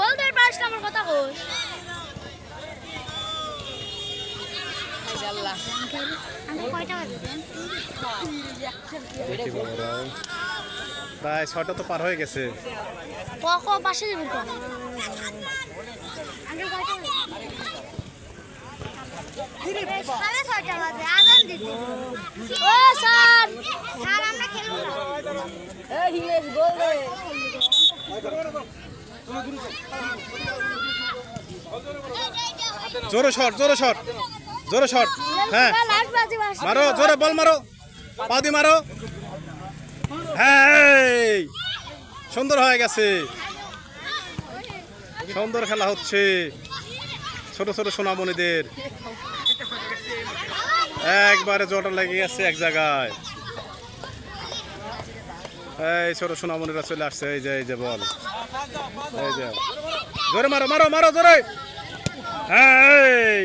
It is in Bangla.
বলতে পারিস আমার কথা বাবারা। প্রায় ছটা তো পার হয়ে গেছে। ক ক পাশে আমরা খেলব না। জোরে শট জোরে শট জোরে শট হ্যাঁ। মারো, জোরে বল মারো, পা দিয়ে মারো। হ্যাঁ। সুন্দর হয়ে গেছে। সুন্দর খেলা হচ্ছে ছোট ছোট সোনামণিদের। একবারে জটা লেগে গেছে এক জায়গায়। এই ছোট সোনামণিরা চলে আসছে, এই যে এই যে বল। এই যে। জোরে মারো মারো মারো, জোরে। হ্যাঁ।